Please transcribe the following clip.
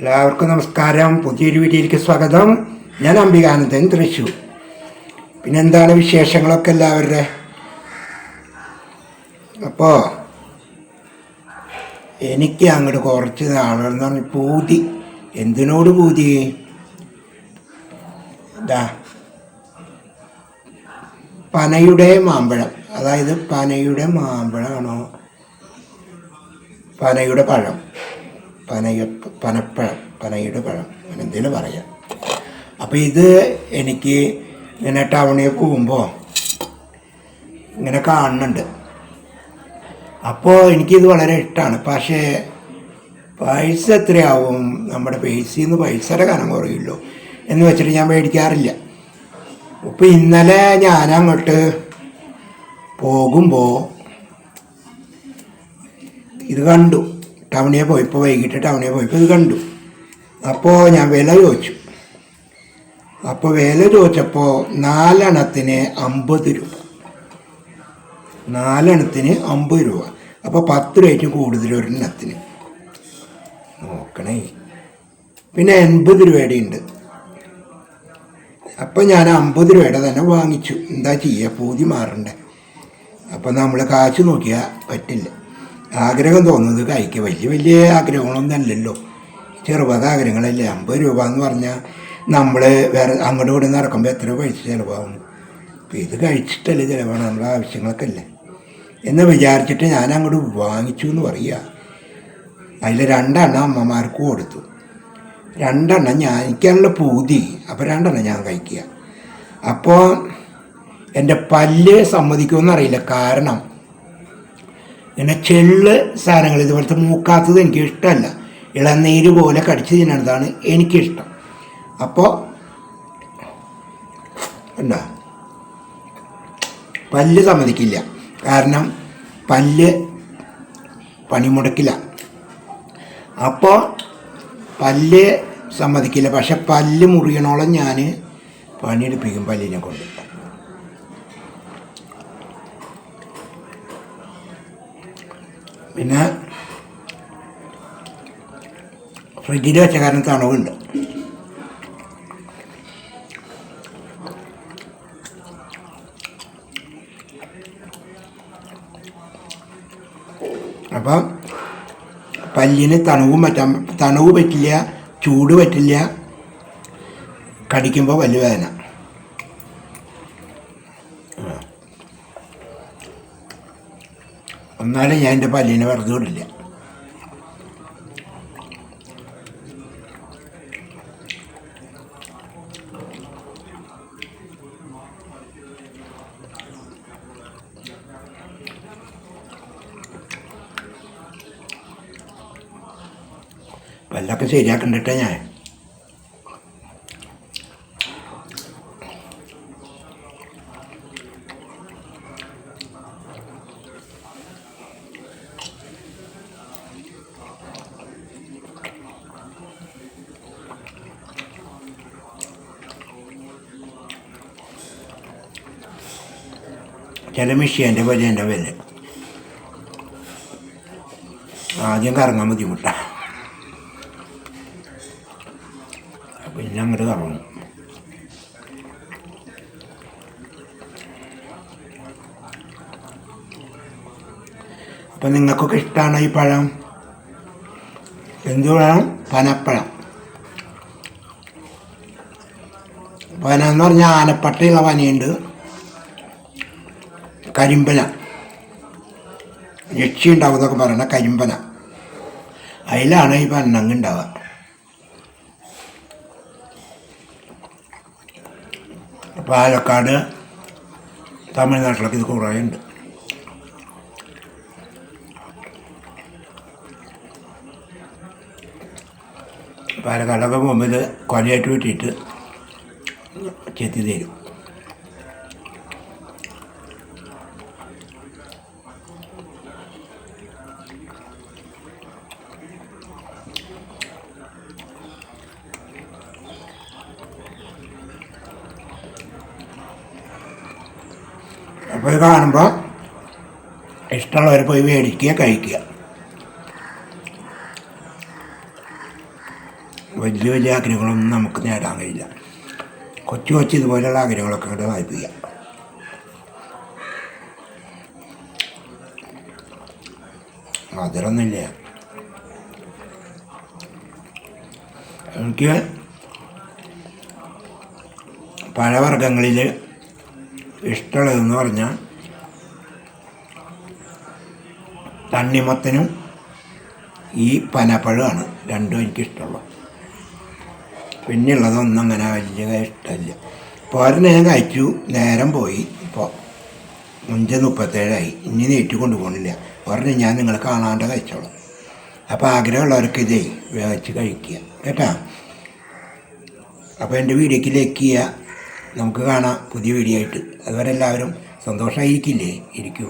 എല്ലാവർക്കും നമസ്കാരം. പുതിയൊരു വീഡിയോയിലേക്ക് സ്വാഗതം. ഞാൻ അംബികാനന്ദൻ തൃശ്ശൂർ. പിന്നെ എന്താണ് വിശേഷങ്ങളൊക്കെ എല്ലാവരുടെ? അപ്പോൾ എനിക്ക് അങ്ങോട്ട് കുറച്ച് നാളെന്ന് പറഞ്ഞ പൂതി. എന്തിനോട് പൂതി? ഇതാ പനയുടെ മാമ്പഴം. അതായത് പനയുടെ മാമ്പഴമാണോ? പനയുടെ പഴം. പനയ പനപ്പഴം പനയുടെ പഴം അങ്ങനെ എന്തെങ്കിലും പറയാം. അപ്പോൾ ഇത് എനിക്ക് ഇങ്ങനെ ടൗണിൽ പോകുമ്പോൾ ഇങ്ങനെ കാണുന്നുണ്ട്. അപ്പോൾ എനിക്കിത് വളരെ ഇഷ്ടമാണ് പക്ഷേ പൈസ എത്രയാവും? നമ്മുടെ പേഴ്സിൽ നിന്ന് പൈസയുടെ കനം കുറയുള്ളൂ എന്ന് വെച്ചിട്ട് ഞാൻ മേടിക്കാറില്ല. അപ്പോൾ ഇന്നലെ ഞാൻ അങ്ങോട്ട് പോകുമ്പോൾ ഇത് കണ്ടു. ടൗണിൽ പോയപ്പോൾ വൈകിട്ട് ടൗണിൽ പോയപ്പോൾ ഇത് കണ്ടു. അപ്പോൾ ഞാൻ വില ചോദിച്ചു. അപ്പോൾ വില ചോദിച്ചപ്പോൾ നാലെണ്ണത്തിന് അമ്പത് രൂപ. നാലെണ്ണത്തിന് അമ്പത് രൂപ. അപ്പോൾ പത്ത് രൂപയ്ക്ക് കൂടുതൽ ഒരെണ്ണത്തിന് നോക്കണേ. പിന്നെ എൺപത് രൂപയുടെ ഉണ്ട് അപ്പം ഞാൻ അമ്പത് രൂപയുടെ തന്നെ വാങ്ങിച്ചു. എന്താ ചെയ്യുക പൂതി മാറണ്ടേ. അപ്പം നമ്മൾ കാശ് നോക്കിയാൽ പറ്റില്ല. ആഗ്രഹം തോന്നുന്നത് കഴിക്കുക വലിയ വലിയ ആഗ്രഹങ്ങളൊന്നും അല്ലല്ലോ. ചെറുപത ആഗ്രഹങ്ങളല്ലേ. അമ്പത് രൂപ എന്ന് പറഞ്ഞാൽ നമ്മൾ വേറെ അങ്ങോട്ട് ഇവിടെ നടക്കുമ്പോൾ എത്ര പൈസ ചിലവാകും? അപ്പോൾ ഇത് കഴിച്ചിട്ടല്ലേ ചിലവാണ്. നമ്മുടെ ആവശ്യങ്ങളൊക്കെ അല്ലേ? എന്ന് വിചാരിച്ചിട്ട് ഞാൻ അങ്ങോട്ട് വാങ്ങിച്ചു എന്ന് പറയുക അതിൽ രണ്ടെണ്ണം അമ്മമാർക്ക് കൊടുത്തു. രണ്ടെണ്ണം ഞാൻ എനിക്കാണല്ലോ പൂതി. അപ്പോൾ രണ്ടെണ്ണം ഞാൻ കഴിക്കുക. അപ്പോൾ എന്റെ പല്ല് സമ്മതിക്കുമെന്നറിയില്ല. കാരണം ഇങ്ങനെ ചെള്ള് സാധനങ്ങൾ ഇതുപോലത്തെ മൂക്കാത്തത് എനിക്ക് ഇഷ്ടമല്ല. ഇളനീര് പോലെ കടിച്ച് തിന്നണതാണ് എനിക്കിഷ്ടം. അപ്പോൾ ഉണ്ടോ പല്ല് സമ്മതിക്കില്ല. കാരണം പല്ല് പണിമുടക്കില്ല. അപ്പോൾ പല്ല് സമ്മതിക്കില്ല. പക്ഷെ പല്ല് മുറിയണോളം ഞാൻ പണിയെടുപ്പിക്കും പല്ലിനെ കൊണ്ട്. പിന്നെ ഫ്രിഡ്ജിൽ വെച്ച കാരണം തണവുണ്ട് അപ്പം പല്ലിന് തണുവും പറ്റാൻ തണുവ് പറ്റില്ല ചൂട് പറ്റില്ല കടിക്കുമ്പോൾ പല്ല് എന്നാലും ഞാൻ എന്റെ പല്ലിനെ വെറുതെ വിടില്ല. പല്ലൊക്കെ ശരിയാക്കണ്ടിട്ടേ ഞാൻ. ചില മിഷ്യന്റെ പോലെ എന്റെ വില ആദ്യം കറങ്ങാൻ ബുദ്ധിമുട്ടാണ് പിന്നെ അങ്ങോട്ട് കറങ്ങും. അപ്പം നിങ്ങൾക്കൊക്കെ ഇഷ്ടമാണോ ഈ പഴം? എന്ത് പഴം? പനപ്പഴം. പന എന്ന് പറഞ്ഞാൽ ആനപ്പട്ടയുള്ള പനയുണ്ട്. കരിമ്പന യക്ഷി ഉണ്ടാവും എന്നൊക്കെ പറയണ കരിമ്പന അതിലാണ് ഈ പന്നങ്ങ് ഉണ്ടാവുക പാലക്കാട് തമിഴ്നാട്ടിലൊക്കെ ഇത് കുറേ ഉണ്ട് പാലക്കാടൊക്കെ പോകുമ്പോൾ ഇത് കൊലയായിട്ട് വെട്ടിയിട്ട് ചെത്തി തരും. അപ്പോൾ ഇത് കാണുമ്പോൾ ഇഷ്ടമുള്ളവർ പോയി മേടിക്കുക കഴിക്കുക. വലിയ വലിയ ആഗ്രഹങ്ങളൊന്നും നമുക്ക് നേടാൻ കഴിയില്ല. കൊച്ചു കൊച്ചു ഇതുപോലെയുള്ള ആഗ്രഹങ്ങളൊക്കെ ഇവിടെ വായിപ്പിക്കുക. മധുരമൊന്നുമില്ല. എനിക്ക് പഴവർഗങ്ങളിൽ ഇഷ്ടമുള്ളതെന്ന് പറഞ്ഞാൽ തണ്ണിമത്തനും ഈ പനപ്പഴമാണ് രണ്ടും എനിക്കിഷ്ടമുള്ളു. പിന്നെയുള്ളതൊന്നും അങ്ങനെ വലിയ ഇഷ്ടമില്ല. ഒരെണ്ണം ഞാൻ കഴിച്ചു. നേരം പോയി. ഇപ്പോൾ അഞ്ച് മുപ്പത്തേഴായി. ഇനി നീട്ടി കൊണ്ടുപോകണില്ല പറഞ്ഞു ഞാൻ നിങ്ങൾ കാണാണ്ട് കഴിച്ചോളാം. അപ്പോൾ ആഗ്രഹമുള്ളവർക്ക് ഇതേ വേവിച്ച് കഴിക്കുക. കേട്ടോ? അപ്പോൾ എന്റെ വീഡിയോക്ക് ലൈക്ക് ചെയ്യുക. നമുക്ക് കാണാം പുതിയ വീഡിയോ ആയിട്ട്. അതുവരെ എല്ലാവരും സന്തോഷമായിരിക്കില്ലേ ഇരിക്കൂ.